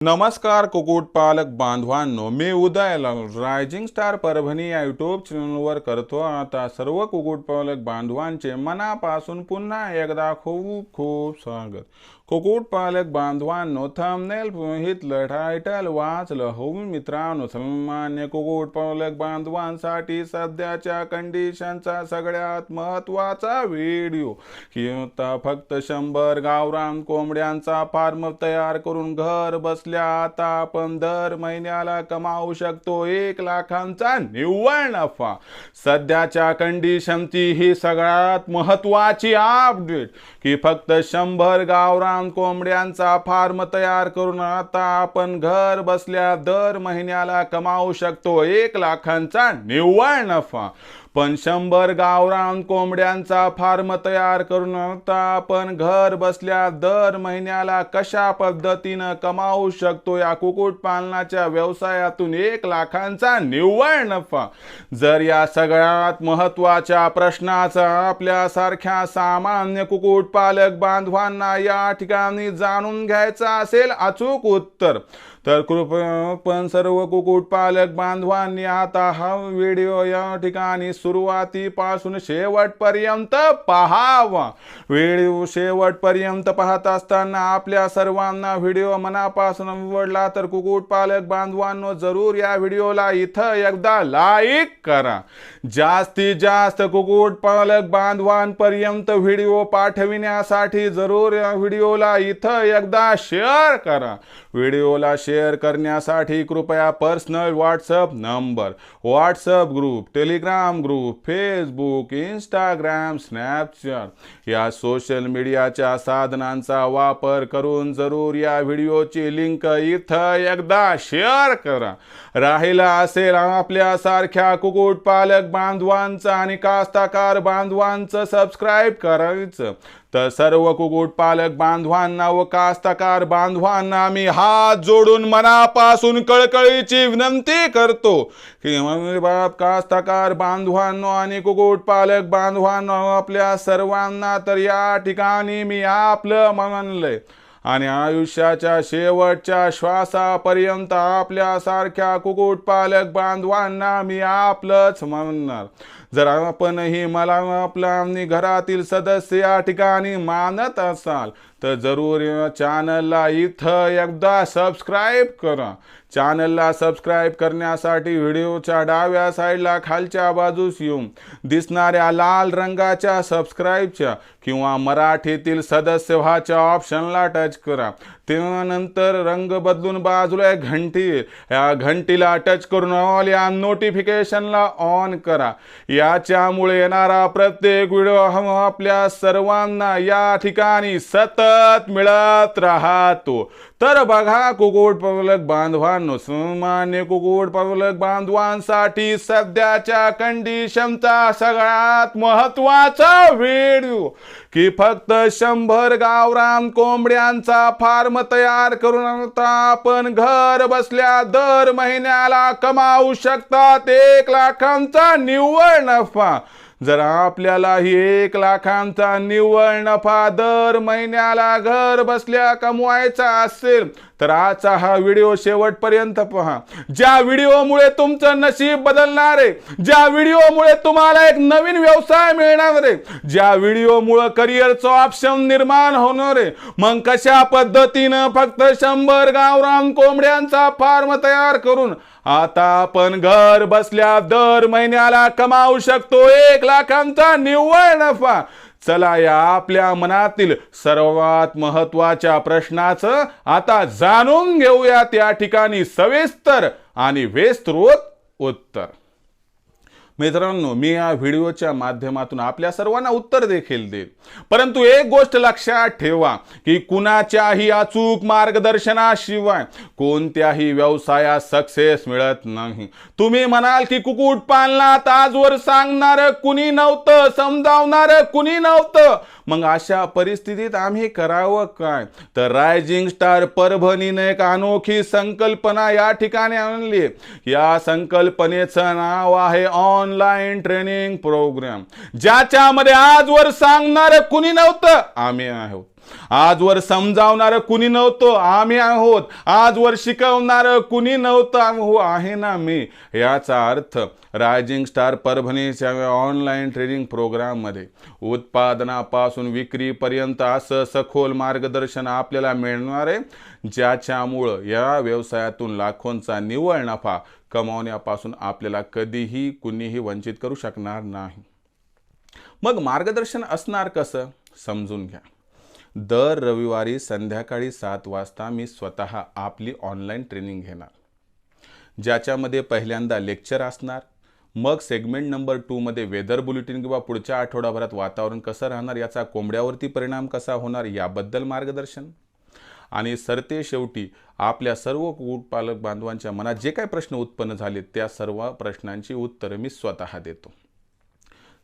नमस्कार कुक्कुटपालक बांधवांनो. मी उदय रायझिंग स्टार परभणी या युट्यूब चॅनलवर करतो आता सर्व कुक्कुटपालक बांधवांचे मनापासून पुन्हा एकदा खूप खूप स्वागत. कुक्कुटपालक बांधवांनो थंबनेल हितलं टायटल वाचलं होऊन मित्रांनो सामान्य कुक्कुटपालक बांधवांसाठी सध्याच्या कंडिशनचा सगळ्यात महत्त्वाचा व्हिडिओ की आता फक्त शंभर गावरान कोंबड्यांचा फार्म तयार करून घर बसल्या आता आपण दर महिन्याला कमावू शकतो एक लाखांचा निव्वळ नफा. सध्याच्या कंडिशनची ही सगळ्यात महत्वाची अपडेट की फक्त शंभर गावरान कोंबड्यांचा फार्म तयार करून आता आपण घर बसल्या दर महिन्याला कमावू शकतो. एक लाखांचा निव्वळ नफा. पण शंभर गावरान कोंबड्यांचा फार्म तयार करून आता आपण घर बसल्या दर महिन्याला कशा पद्धतीनं कमावू शकतो या कुक्कुटपालनाच्या व्यवसायातून एक लाखांचा निव्वळ नफा? जर या सगळ्यात महत्त्वाच्या प्रश्नाचा आपल्यासारख्या सामान्य कुक्कुटपालक बांधवांना या ठिकाणी जाणून घ्यायचं असेल अचूक उत्तर. तर कृपया पण सर्व कुक्कुटपालक बांधवांनी आता हा व्हिडिओ या ठिकाणी सुरुवातीपासून शेवटपर्यंत पहावा. व्हिडिओ शेवटपर्यंत पाहत असताना आपल्या सर्वांना व्हिडिओ मनापासून आवडला तर कुक्कुटपालक बांधवांनो जरूर या व्हिडिओला इथं एकदा लाईक करा. जास्तीत जास्त कुक्कुटपालक बांधवांपर्यंत व्हिडिओ पाठविण्यासाठी जरूर या व्हिडिओला इथं एकदा शेअर करा. व्हिडिओला शेअर शेअर करण्यासाठी कृपया personal WhatsApp number WhatsApp group Telegram group Facebook Instagram Snapchat या सोशल मीडियाच्या साधनांचा वापर करून जरूर या व्हिडिओची लिंक इथं एकदा शेअर करा. राहिला असेल आपल्यासारख्या कुक्कुटपालक बांधवांचं आणि कास्ताकार बांधवांचं सबस्क्राईब करायचं. तर सर्व कुक्कुटपालक बांधवांना व कास्तकार बांधवांना मी हात जोडून मनापासून कळकळीची विनंती करतो. की बाप कास्तकार बांधवांनो आणि कुक्कुटपालक बांधवांनो आपल्या सर्वांना तर या ठिकाणी मी आपलं म्हणलंय आणि आयुष्याच्या शेवटच्या श्वासापर्यंत आपल्यासारख्या कुक्कुटपालक बांधवांना मी आपलंच म्हणणार जर आपणही मला आपल्या घरातील सदस्य या ठिकाणी मानत असाल तर जरूर चॅनलला इथं एकदा सबस्क्राईब करा. चॅनलला सबस्क्राईब करण्यासाठी व्हिडिओच्या डाव्या साईडला खालच्या बाजूस येऊन दिसणाऱ्या लाल रंगाच्या सबस्क्राईबच्या किंवा मराठीतील सदस्य व्हाच्या ऑप्शनला टच करा. त्यानंतर रंग बदलून बाजूला एक घंटी या घंटीला टच करून ऑल या नोटिफिकेशनला ऑन करा. याच्यामुळे येणारा प्रत्येक व्हिडिओ हम आपल्या सर्वांना. या ठिकाणी सतत मिळत राहतो. तर बघा कुक्कुटपालक बांधवांनो सामान्य कुक्कुटपालक बांधवांसाठी सध्याच्या कंडिशनचा सगळ्यात महत्त्वाचा व्हिडिओ की फक्त शंभर गावरान कोंबड्यांचा फार्म तयार करून आपण घर बसल्या दर महिन्याला कमावू शकतात एक लाखांचा निव्वळ नफा. जर आपल्याला ही एक लाखांचा निव्वळ नफा दर महिन्याला घर बसल्या कमवायचा असेल तर आजचा हा व्हिडिओ शेवटपर्यंत पहा. ज्या व्हिडिओमुळे तुमचं नशीब बदलणार आहे ज्या व्हिडिओमुळे तुम्हाला एक नवीन व्यवसाय मिळणार आहे ज्या व्हिडिओमुळे करिअरचं ऑप्शन निर्माण होणार आहे मग कशा पद्धतीनं फक्त शंभर गावरान कोंबड्यांचा फार्म तयार करून आता आपण घर बसल्या दर महिन्याला कमावू शकतो एक लाखांचा निव्वळ नफा. चला या आपल्या मनातील सर्वात महत्त्वाच्या प्रश्नाचं आता जाणून घेऊया त्या ठिकाणी सविस्तर आणि वेस्त्रोत उत्तर. मित्रांनो मी या व्हिडिओच्या माध्यमातून आपल्या सर्वांना उत्तर देखील देईल परंतु एक गोष्ट लक्षात ठेवा की कुणाच्याही अचूक मार्गदर्शनाशिवाय कोणत्याही व्यवसायात सक्सेस मिळत नाही. तुम्ही म्हणाल की कुक्कुट पालनात आजवर सांगणार कुणी नव्हतं समजावणार कुणी नव्हतं मग अशा परिस्थितीत आम्ही करावं काय? तर रायझिंग स्टार परभणीने एक अनोखी संकल्पना या ठिकाणी आणली. या संकल्पनेचं नाव आहे ऑनलाईन ट्रेनिंग प्रोग्राम ज्याच्यामध्ये आजवर सांगणार कुणी नव्हतं? आम्ही आहोत. आजवर समजावणार कुणी नव्हतो? आम्ही आहोत. आजवर शिकवणार कुणी नव्हतं? हो आहे ना मी. याचा अर्थ रायझिंग स्टार परभणीच्या ऑनलाईन ट्रेनिंग प्रोग्राममध्ये उत्पादनापासून विक्रीपर्यंत असं सखोल मार्गदर्शन आपल्याला मिळणार आहे ज्याच्यामुळं या व्यवसायातून लाखोंचा निव्वळ नफा कमावण्यापासून आपल्याला कधीही कुणीही वंचित करू शकणार नाही. मग मार्गदर्शन असणार कसं? समजून घ्या. दर रविवारी संध्याकाळी सात वाजता मी स्वतः आपली ऑनलाईन ट्रेनिंग घेणार. ज्याच्यामध्ये पहिल्यांदा लेक्चर असणार मग सेगमेंट नंबर टूमध्ये वेदर बुलेटिन किंवा पुढच्या आठवडाभरात वातावरण कसं राहणार याचा कोंबड्यावरती परिणाम कसा होणार याबद्दल मार्गदर्शन. आणि सरते शेवटी आपल्या सर्व कुक्कुटपालक बांधवांच्या मनात जे काही प्रश्न उत्पन्न झाले त्या सर्व प्रश्नांची उत्तरं मी स्वतः देतो.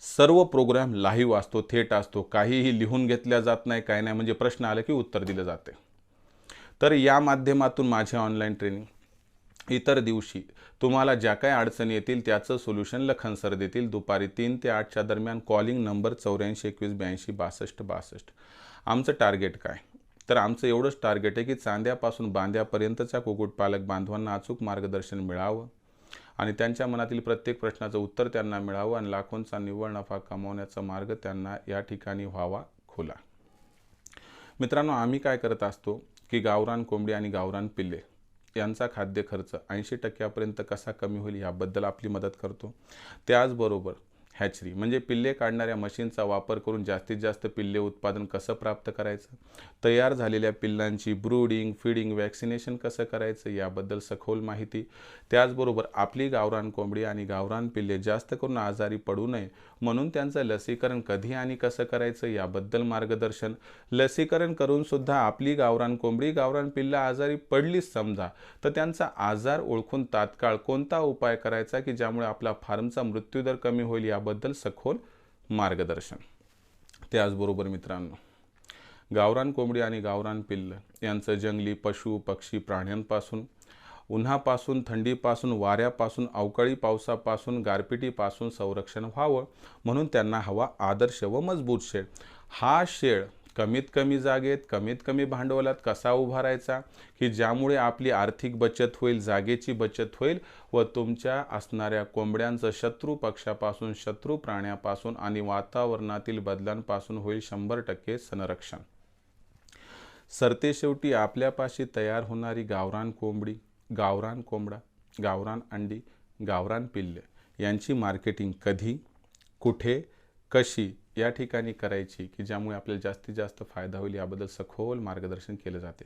सर्व प्रोग्राम लाईव्ह असतो थेट असतो काहीही लिहून घेतल्या जात नाही काय नाही म्हणजे प्रश्न आले की उत्तर दिलं जाते. तर या माध्यमातून माझे ऑनलाईन ट्रेनिंग इतर दिवशी. तुम्हाला ज्या काही अडचणी येतील त्याचं सोल्युशन लखन सर देतील. दुपारी तीन ते आठच्या दरम्यान कॉलिंग नंबर चौऱ्याऐंशी एकवीस ब्याऐंशी बासष्ट बासष्ट. आमचं टार्गेट काय? तर आमचं एवढंच टार्गेट आहे की चांद्यापासून बांध्यापर्यंतच्या कुक्कुटपालक बांधवांना अचूक मार्गदर्शन मिळावं आणि त्यांच्या मनातील प्रत्येक प्रश्नाचं उत्तर त्यांना मिळावं आणि लाखोंचा निव्वळ नफा कमावण्याचा मार्ग त्यांना या ठिकाणी व्हावा खुला. मित्रांनो आम्ही काय करत असतो की गावरान कोंबडी आणि गावरान पिल्ले. यांचा खाद्य खर्च ऐंशी टक्क्यापर्यंत कसा कमी होईल याबद्दल आपली मदत करतो. त्याचबरोबर हॅचरी म्हणजे पिल्ले काढणाऱ्या मशीनचा वापर करून जास्तीत जास्त पिल्ले उत्पादन कसं प्राप्त करायचं? तयार झालेल्या पिल्लांची ब्रूडिंग फिडिंग वॅक्सिनेशन कसं करायचं याबद्दल सखोल माहिती. त्याचबरोबर आपली गावरान कोंबडी आणि गावरान पिल्ले जास्त करून आजारी पडू नये म्हणून त्यांचं लसीकरण कधी आणि कसं करायचं याबद्दल मार्गदर्शन. लसीकरण करूनसुद्धा आपली गावरान कोंबडी गावरान पिल्ला आजारी पडलीच समजा तर त्यांचा आजार ओळखून तात्काळ कोणता उपाय करायचा की ज्यामुळे आपला फार्मचा मृत्यूदर कमी होईल या याबद्दल सखोल मार्गदर्शन. त्याचबरोबर मित्रांनो गावरान कोंबडी आणि गावरान पिल्ल यांचं जंगली पशु पक्षी प्राण्यांपासून उन्हापासून थंडीपासून वाऱ्यापासून अवकाळी पावसापासून गारपिटीपासून संरक्षण व्हावं म्हणून त्यांना हवा आदर्श व मजबूत शेळ हा शेळ कमीत कमी जागेत कमीत कमी भांडवलात कसा उभारायचा की ज्यामुळे आपली आर्थिक बचत होईल जागेची बचत होईल व तुमच्या असणाऱ्या कोंबड्यांचं शत्रू पक्षापासून शत्रू प्राण्यापासून आणि वातावरणातील बदलांपासून होईल शंभर टक्के संरक्षण. सरते शेवटी आपल्यापाशी तयार होणारी गावरान कोंबडी गावरान कोंबडा गावरान अंडी गावरान पिल्ले यांची मार्केटिंग कधी कुठे कशी या ठिकाणी करायची की ज्यामुळे आपल्याला जास्तीत जास्त फायदा होईल याबद्दल सखोल मार्गदर्शन केलं जाते.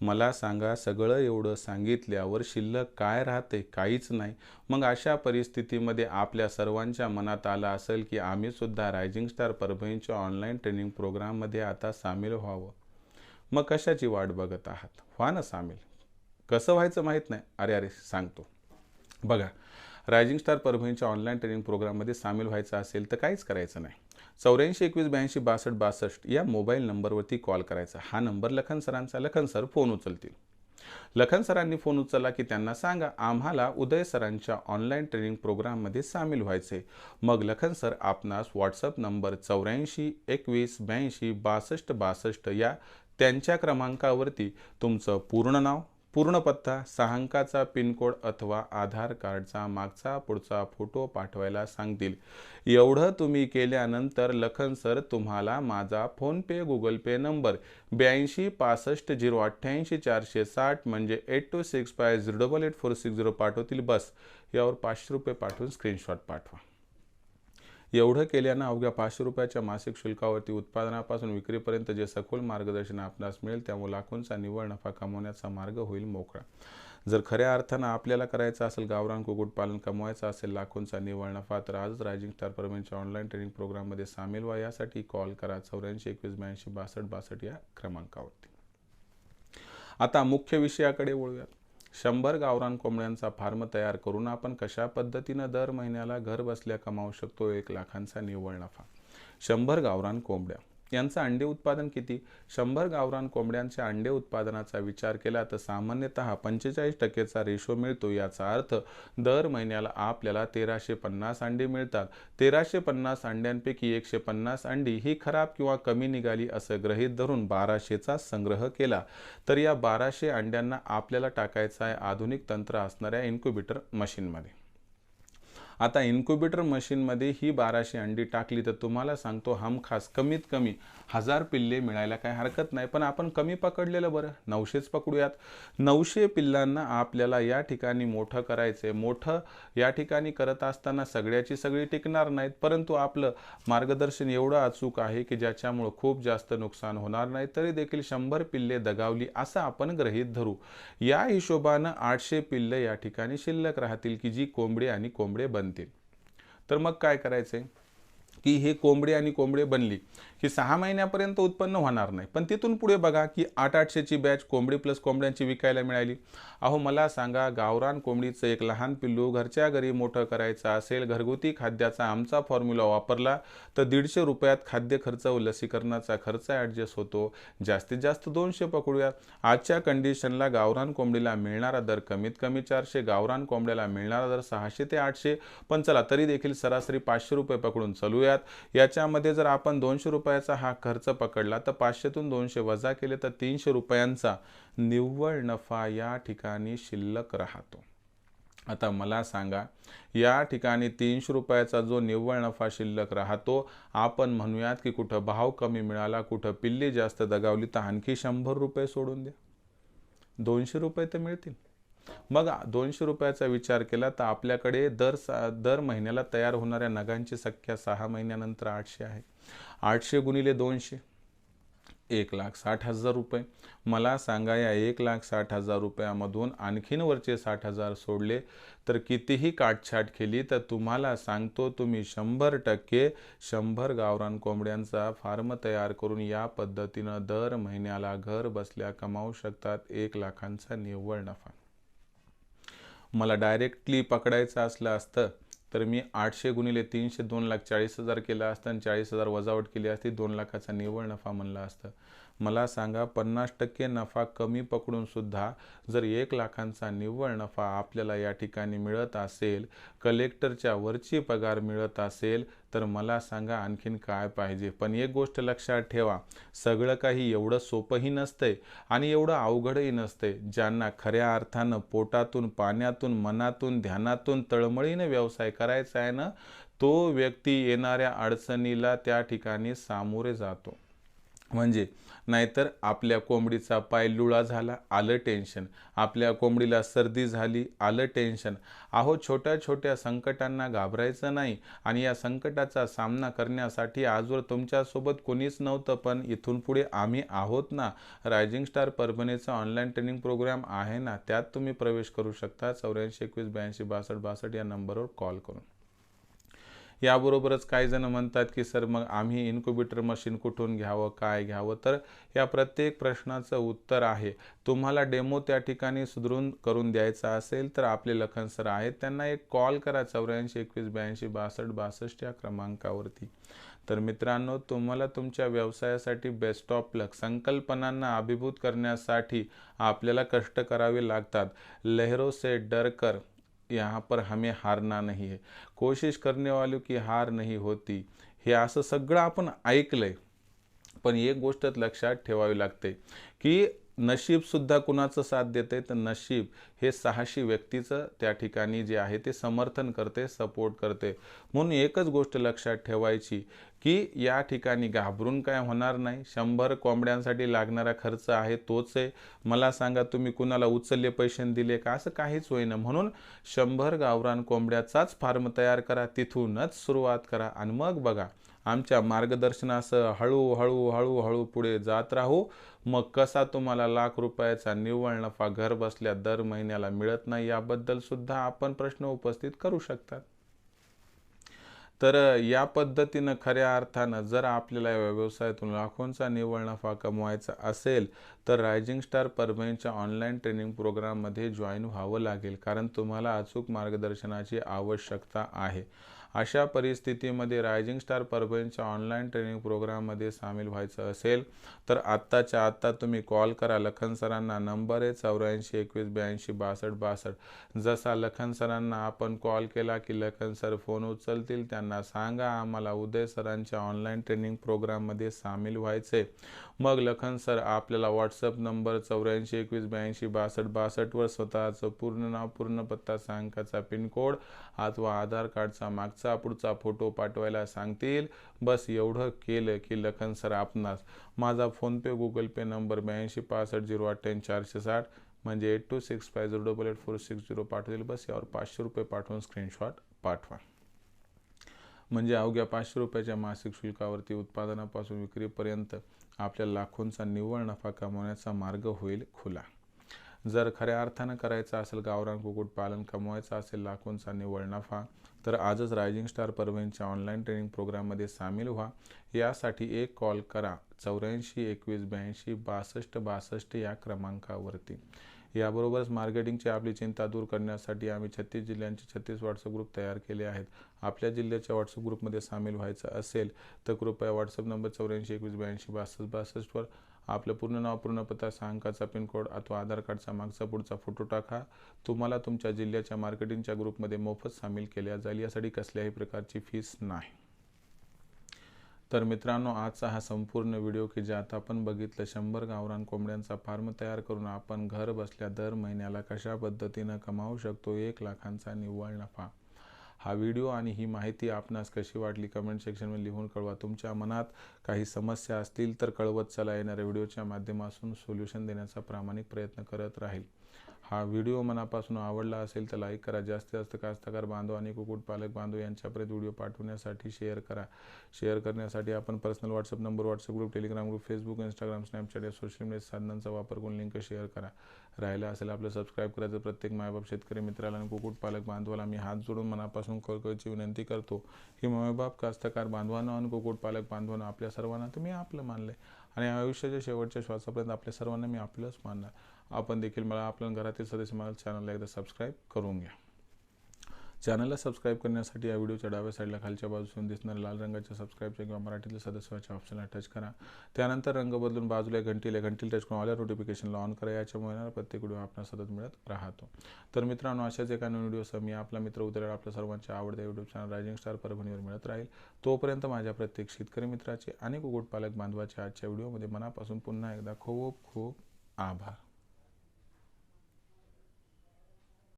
मला सांगा सगळं एवढं सांगितल्यावर शिल्लक काय राहते? काहीच नाही. मग अशा परिस्थितीमध्ये आपल्या सर्वांच्या मनात आलं असेल की आम्ही सुद्धा रायझिंग स्टार परभणीच्या ऑनलाईन ट्रेनिंग प्रोग्राममध्ये आता सामील व्हावं? मग कशाची वाट बघत आहात? व्हा ना सामील. कसं व्हायचं माहीत नाही. अरे अरे सांगतो. बघा रायझिंग स्टार परभणीच्या ऑनलाईन ट्रेनिंग प्रोग्राममध्ये सामील व्हायचं असेल तर काहीच करायचं नाही. चौऱ्याऐंशी एकवीस ब्याऐंशी बासष्ट बासष्ट या मोबाईल नंबरवरती कॉल करायचा. हा नंबर लखन सरांचा. लखन सर फोन उचलतील. लखन सरांनी फोन उचलला की त्यांना सांगा आम्हाला उदय सरांच्या ऑनलाईन ट्रेनिंग प्रोग्राममध्ये सामील व्हायचे मग लखन सर आपणास व्हॉट्सअप नंबर चौऱ्याऐंशी एकवीस ब्याऐंशी बासष्ट बासष्ट या त्यांच्या क्रमांकावरती तुमचं पूर्ण नाव पूर्ण पत्ता सहा अंकाचा पिनकोड अथवा आधार कार्डचा मागचा पुढचा फोटो पाठवायला सांगतील. एवढं तुम्ही केल्यानंतर लखन सर तुम्हाला माझा फोनपे गुगल पे नंबर ब्याऐंशी पासष्ट झिरो अठ्ठ्याऐंशी चारशे साठ म्हणजे eight two six five zero double eight four six zero पाठवतील बस. यावर पाचशे रुपये पाठवून स्क्रीनशॉट पाठवा. एवढं केल्यानं अवघ्या पाचशे रुपयाच्या मासिक शुल्कावरती उत्पादनापासून विक्रीपर्यंत जे सखोल मार्गदर्शन आपणास मिळेल त्यामुळे लाखोंचा निव्वळ नफा कमवण्याचा मार्ग होईल मोकळा. जर खऱ्या अर्थानं आपल्याला करायचं असेल गावरान कुक्कुटपालन कमवायचं असेल लाखोंचा निव्वळ नफा तर आजच रायझिंग स्टार परमेंटच्या ऑनलाईन ट्रेनिंग प्रोग्राममध्ये सामील व्हा. यासाठी कॉल करा चौऱ्याऐंशी एकवीस ब्याऐंशी बासष्ट बासष्ट या क्रमांकावरती. आता मुख्य विषयाकडे वळूयात. शंभर गावरान कोंबड्यांचा फार्म तयार करून आपण कशा पद्धतीनं दर महिन्याला घर बसल्या कमावू शकतो एक लाखांचा निव्वळ नफा. शंभर गावरान कोंबड्या. यांचं अंडे उत्पादन किती? शंभर गावरान कोंबड्यांच्या अंडे उत्पादनाचा विचार केला तर सामान्यतः पंचेचाळीस टक्केचा रेशो मिळतो याचा अर्थ दर महिन्याला आपल्याला तेराशे पन्नास अंडी मिळतात. तेराशे पन्नास अंड्यांपैकी एकशे पन्नास अंडी ही खराब किंवा कमी निघाली असं गृहीत धरून बाराशेचा संग्रह केला. तर या बाराशे अंड्यांना आपल्याला टाकायचा आहे आधुनिक तंत्र असणाऱ्या इन्क्युबेटर मशीनमध्ये आता इन्क्युबेटर मशीनमध्ये ही बाराशे अंडी टाकली तर तुम्हाला सांगतो हमखास कमीत कमी हजार पिल्ले मिळायला काही हरकत नाही. पण आपण कमी पकडलेलं बरं नऊशेच पकडूयात. नऊशे पिल्लांना आपल्याला या ठिकाणी मोठं करायचं आहे मोठं या ठिकाणी करत असताना सगळ्याची सगळी टिकणार नाहीत परंतु आपलं मार्गदर्शन एवढं अचूक आहे की ज्याच्यामुळं खूप जास्त नुकसान होणार नाही. तरी देखील शंभर पिल्ले दगावली असं आपण ग्रहीत धरू. या हिशोबानं आठशे पिल्ले या ठिकाणी शिल्लक राहतील की जी कोंबडी आणि कोंबडे बनतील. तर मग काय करायचे की हे कोंबडी आणि कोंबडे बनली. की सहा महिन्यापर्यंत उत्पन्न होणार नाही. पण तिथून पुढे बघा की आठ आठशेची बॅच कोंबडी प्लस कोंबड्यांची विकायला मिळाली. अहो मला सांगा गावरान कोंबडीचं एक लहान पिल्लू घरच्या घरी मोठं करायचं असेल घरगुती खाद्याचा आमचा फॉर्म्युला वापरला तर दीडशे रुपयात खाद्य खर्च व लसीकरणाचा खर्च ॲडजस्ट होतो. जास्तीत जास्त दोनशे पकडूया. आजच्या कंडिशनला गावरान कोंबडीला मिळणारा दर कमीत कमी चारशे गावरान कोंबड्याला मिळणारा दर सहाशे ते आठशे. पण चला तरी देखील सरासरी पाचशे रुपये पकडून चालूयात. याच्यामध्ये जर आपण दोनशे रुपये रुपयाचा हा खर्च पकडला तर पाचशेतून दोनशे वजा केले तर तीनशे रुपयांचा निव्वळ नफा या ठिकाणी शिल्लक राहतो. आता मला सांगा या ठिकाणी तीनशे रुपयाचा जो निव्वळ नफा शिल्लक राहतो आपण म्हणूयात की कुठं भाव कमी मिळाला कुठं पिल्ली जास्त दगावली तर आणखी शंभर रुपये सोडून द्या. दोनशे रुपये तर मिळतील. मग दोनशे रुपयाचा विचार केला तर आपल्याकडे दर सा दर महिन्याला तयार होणाऱ्या नगांची संख्या सहा महिन्यानंतर आठशे आहे. आठशे गुणिले दोनशे एक लाख साठ हजार रुपये. मला सांगा या एक लाख साठ हजार रुपयामधून आणखीन वरचे साठ हजार सोडले तर कितीही काटछाट केली तर तुम्हाला सांगतो तुम्ही शंभर टक्के शंभर गावरान कोंबड्यांचा फार्म तयार करून या पद्धतीनं दर महिन्याला घर बसल्या कमावू शकतात. एक लाखांचा निव्वळ नफा. मला डायरेक्टली पकडायचं असलं असतं तर मी आठशे गुणिले तीनशे दोन लाख चाळीस हजार केलं असतं आणि चाळीस हजार वजावट केली असती दोन लाखाचा निव्वळ नफा म्हणला असतं. मला सांगा पन्नास टक्के नफा कमी पकडून सुद्धा जर एक लाखांचा निव्वळ नफा आपल्याला या ठिकाणी मिळत असेल कलेक्टरच्या वरची पगार मिळत असेल तर मला सांगा आणखीन काय पाहिजे. पण एक गोष्ट लक्षात ठेवा सगळं काही एवढं सोपंही नसतंय आणि एवढं अवघडही नसतंय. ज्यांना खऱ्या अर्थानं पोटातून पाण्यातून मनातून ध्यानातून तळमळीनं व्यवसाय करायचा आहे ना तो व्यक्ती येणाऱ्या अडचणीला त्या ठिकाणी सामोरे जातो. म्हणजे नाहीतर आपल्या कोंबडीचा पाय लुळा झाला आलं टेन्शन. आपल्या कोंबडीला सर्दी झाली आलं टेन्शन. अहो छोट्या छोट्या संकटांना घाबरायचं नाही आणि या संकटाचा सामना करण्यासाठी आजवर तुमच्यासोबत कोणीच नव्हतं पण इथून पुढे आम्ही आहोत ना? रायझिंग स्टार परभणीचा ऑनलाईन ट्रेनिंग प्रोग्राम आहे ना? त्यात तुम्ही प्रवेश करू शकता. चौऱ्याऐंशी एकवीस ब्याऐंशी बासष्ट बासष्ट या नंबरवर कॉल करून. याबरोबरच काही जण म्हणतात की सर मग आम्ही इन्क्युबेटर मशीन कुठून घ्यावं काय घ्यावं? तर या प्रत्येक प्रश्नाचं उत्तर आहे. तुम्हाला डेमो त्या ठिकाणी सुधरून करून द्यायचा असेल तर आपले लखन सर आहेत. त्यांना एक कॉल करा चौऱ्याऐंशी एकवीस ब्याऐंशी बासष्ट बासष्ट या क्रमांकावरती. तर मित्रांनो तुम्हाला तुमच्या व्यवसायासाठी बेस्ट ऑफ लक संकल्पनांना अभिभूत करण्यासाठी आपल्याला कष्ट करावे लागतात. लहरो से डरकर यहाँ पर हमें हारना नहीं है। कोशिश करने वालों की हार नहीं होती। हे असं सगळं आपण ऐकलंय पण एक गोष्ट लक्षात ठेवावी लागते की नशीबसुद्धा कुणाचं साथ देते? तर नशीब हे सहाशे व्यक्तीचं त्या ठिकाणी जे आहे ते समर्थन करते सपोर्ट करते. म्हणून एकच गोष्ट लक्षात ठेवायची की या ठिकाणी घाबरून काय होणार नाही. शंभर कोंबड्यांसाठी लागणारा खर्च आहे तोच आहे. मला सांगा तुम्ही कुणाला उचलले पैसे दिले का? असं काहीच होईना. म्हणून शंभर गावरान कोंबड्याचाच फार्म तयार करा तिथूनच सुरुवात करा आणि मग बघा. आमच्या मार्गदर्शनासह हळूहळू हळूहळू पुढे जात राहू. मग कसा तुम्हाला लाख रुपयाचा निव्वळ नफा घर बसल्या दर महिन्याला मिळत नाही याबद्दल सुद्धा आपण प्रश्न उपस्थित करू शकतात. तर या पद्धतीनं खऱ्या अर्थानं जर आपल्याला या व्यवसायातून लाखोंचा निव्वळ नफा कमवायचा असेल तर रायझिंग स्टार परभणीच्या ऑनलाईन ट्रेनिंग प्रोग्राममध्ये जॉईन व्हावं लागेल कारण तुम्हाला अचूक मार्गदर्शनाची आवश्यकता आहे. अशा परिस्थितीमध्ये रायझिंग स्टार परभणीच्या ऑनलाईन ट्रेनिंग प्रोग्राममध्ये सामील व्हायचं असेल तर आत्ताच्या आत्ता तुम्ही कॉल करा लखन सरांना. नंबर आहे चौऱ्याऐंशी एकवीस ब्याऐंशी बासष्ट बासष्ट. जसा लखन सरांना आपण कॉल केला की लखन सर फोन उचलतील त्यांना सांगा आम्हाला उदय सरांच्या ऑनलाईन ट्रेनिंग प्रोग्राममध्ये सामील व्हायचे मग लखन सर आपल्याला व्हॉट्सअप नंबर चौऱ्याऐंशी एकवीस ब्याऐंशी बासष्ट बासष्टवर स्वतःचं पूर्ण नाव पूर्ण पत्ता सांगायचा पिनकोड अथवा आधार कार्डचा मागचा पुढचा फोटो पाठवायला सांगतील. बस एवढं केलं की लखन सर आपणास. माझा फोनपे गुगल पे नंबर ब्याऐंशी पासष्ट झिरो अठ्ठ्याऐंशी चारशे साठ म्हणजे eight two six five zero double eight four six zero पाठवतील. बस यावर पाचशे रुपये पाठवून स्क्रीनशॉट पाठवा. म्हणजे अवघ्या पाचशे रुपयाच्या मासिक शुल्कावरती उत्पादनापासून विक्रीपर्यंत आपल्या लाखोंचा निव्वळ नफा कमवण्याचा मार्ग होईल खुला. जर खऱ्या अर्थानं करायचं असेल गावरान कुक्कुटपालन कमवायचं असेल लाखोंचा निव्वळ नफा तर आजच रायझिंग स्टार परभणीच्या ऑनलाईन ट्रेनिंग प्रोग्राममध्ये सामील व्हा. यासाठी एक कॉल करा. चौऱ्याऐंशी एकवीस ब्याऐंशी बासष्ट बासष्ट या क्रमांकावरती. याबरोबरच मार्केटिंगची आपली चिंता दूर करण्यासाठी आम्ही छत्तीस जिल्ह्यांचे छत्तीस व्हॉट्सअप ग्रुप तयार केले आहेत. आपल्या जिल्ह्याच्या व्हॉट्सअप ग्रुपमध्ये सामील व्हायचं असेल तर कृपया व्हॉट्सअप नंबर चौऱ्याऐंशी एकवीस ब्याऐंशी बासष्ट बासष्टवर आपलं पूर्ण नाव पूर्ण पत्ता सहा अंकाचा पिनकोड अथवा आधार कार्डचा मागचा पुढचा फोटो टाका. तुम्हाला तुमच्या जिल्ह्याच्या मार्केटिंगच्या ग्रुपमध्ये मोफत सामील केल्या जाईल. यासाठी कसल्याही प्रकारची फीस नाही. तर मित्रांनो आजचा हा संपूर्ण व्हिडिओ की ज्यात आपण बघितलं शंभर गावरान कोंबड्यांचा फार्म तयार करून आपण घर बसल्या दर महिन्याला कशा पद्धतीनं कमावू शकतो एक लाखांचा निव्वळ नफा. हा व्हिडिओ आणि ही माहिती आपणास कशी वाटली कमेंट सेक्शनमध्ये लिहून कळवा. तुमच्या मनात काही समस्या असतील तर कळवत चला येणाऱ्या व्हिडिओच्या माध्यमातून सोल्युशन देण्याचा प्रामाणिक प्रयत्न करत राहील. हा व्हिडिओ मनापासून आवडला असेल तर लाईक करा. जास्तीत जास्त कास्तकार बांधव आणि कुक्कुटपालक बांधव यांच्यापर्यंत व्हिडिओ पाठवण्यासाठी शेअर करा. शेअर करण्यासाठी आपण personal WhatsApp number WhatsApp group Telegram group Facebook Instagram Snapchat या सोशल मीडिया साधनांचा वापर करून लिंक शेअर करा. राहिला असेल आपलं सबस्क्राईब करायचं प्रत्येक मायबाप शेतकरी मित्राला आणि कुक्कुटपालक बांधवाला मी हात जोडून मनापासून कळकळीची विनंती करतो की मायबाप कास्तकार बांधवांना आणि कुक्कुटपालक बांधवांना आपल्या सर्वांना तर मी आपलं मानलं आणि आयुष्याच्या शेवटच्या श्वासापर्यंत आपल्या सर्वांना मी आपलंच मानणार. आपण देखील मला आपल्या घरातील सदस्य मला चॅनलला एकदा सबस्क्राईब करून घ्या. चॅनलला सबस्क्राईब करण्यासाठी या व्हिडिओच्या डाव्या साईडला खालच्या बाजूसून दिसणाऱ्या लाल रंगाच्या सबस्क्राईबच्या किंवा मराठीतील सदस्याच्या ऑप्शनला टच करा. त्यानंतर रंग बदलून बाजूला घंटीला घंटीला टच करून ऑल नोटिफिकेशनला ऑन करा. याच्यामुळे प्रत्येक व्हिडिओ आपला सतत मिळत राहतो. तर मित्रांनो अशाच एका व्हिडिओसह मी आपला मित्र उद्या आपल्या सर्वांच्या आवडत्या युट्यूब चॅनल रायझिंग स्टार परभणीवर मिळत राहील. तोपर्यंत माझ्या प्रत्येक शेतकरी मित्राचे आणि कुक्कुटपालक बांधवाचे आजच्या व्हिडिओमध्ये मनापासून पुन्हा एकदा खूप खूप आभार.